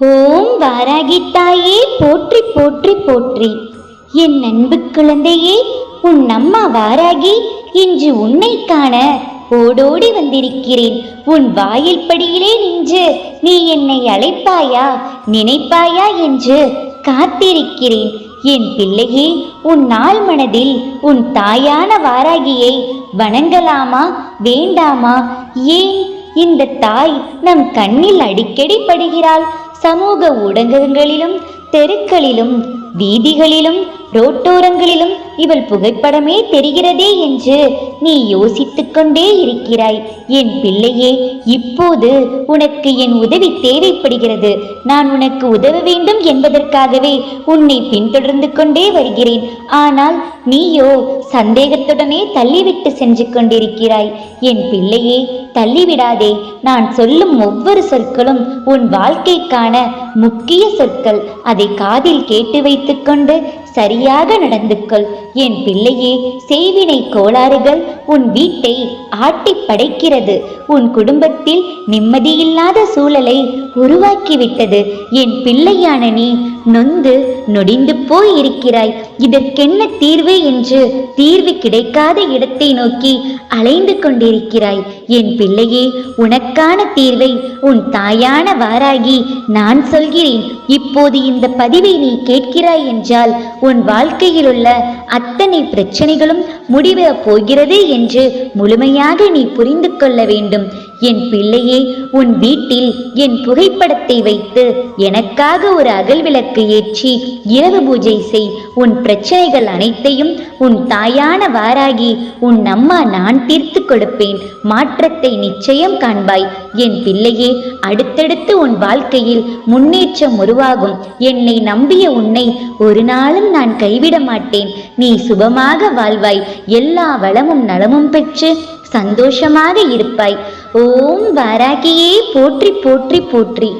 ஓம் வாராகி தாயே போற்றி போற்றி போற்றி. என் அன்பு குழந்தையே உன் அம்மா வாராகி இன்று உன்னை காண ஓடோடி வந்திருக்கிறேன். உன் வாயில் படியிலே நின்று நீ என்னை அழைப்பாயா நினைப்பாயா என்று காத்திருக்கிறேன். என் பிள்ளையே உன் நாள் மனதில் உன் தாயான வாராகியை வணங்கலாமா வேண்டாமா? ஏன் இந்த தாய் நம் கண்ணில் அடிக்கடி படுகிறாள்? சமூக ஊடகங்களிலும் தெருக்களிலும் வீதிகளிலும் ரோட்டோரங்களிலும் இவள் புகைப்படமே தெரிகிறதே என்று நீ யோசித்துக் கொண்டே இருக்கிறாய். என் பிள்ளையே இப்போது உனக்கு என் உதவி தேவைப்படுகிறது. நான் உனக்கு உதவ வேண்டும் என்பதற்காகவே உன்னை பின்தொடர்ந்து கொண்டே வருகிறேன். ஆனால் நீயோ சந்தேகத்துடனே தள்ளிவிட்டு சென்று கொண்டிருக்கிறாய். என் பிள்ளையே தள்ளிவிடாதே. நான் சொல்லும் ஒவ்வொரு சொற்களும் உன் வாழ்க்கைக்கான முக்கிய சொற்கள். அதை காதில் கேட்டு வைத்துக்கொண்டு சரியாக நடந்து கொள் என் பிள்ளையே செய்வினை கோளாறுகள் உன் வீட்டை ஆட்டி படைக்கிறது. உன் குடும்பத்தில் நிம்மதியில்லாத சூழலை உருவாக்கிவிட்டது. என் பிள்ளையான நீ நொந்து நொடிந்து போய் இருக்கிறாய் இதற்கென்ன தீர்வு என்று தீர்வு கிடைக்காத இடத்தை நோக்கி அலைந்து கொண்டிருக்கிறாய். என் பிள்ளையே உனக்கான தீர்வை உன் தாயான வாராகி நான் சொல்கிறேன். இப்போது இந்த பதிவை நீ கேட்கிறாய் என்றால் உன் வாழ்க்கையில் உள்ள அத்தனை பிரச்சனைகளும் முடிவு போகிறது என்று முழுமையாக நீ புரிந்து கொள்ள வேண்டும். என் பிள்ளையே உன் வீட்டில் என் புகைப்படத்தை வைத்து எனக்காக ஒரு அகல் விளக்கு ஏற்றி இரவு பூஜை செய். உன் பிரச்சனைகள் அனைத்தையும் உன் தாயான வாராகி உன் அம்மா நான் தீர்த்து கொடுப்பேன். மாற்றத்தை நிச்சயம் காண்பாய். என் பிள்ளையே அடுத்தடுத்து உன் வாழ்க்கையில் முன்னேற்றம் உருவாகும். என்னை நம்பிய உன்னை ஒரு நாளும் நான் கைவிட மாட்டேன். நீ சுபமாக வாழ்வாய். எல்லா வளமும் நலமும் பெற்று சந்தோஷமாக இருப்பாய். ஓம் வராகியே போற்றி போற்றி போற்றி.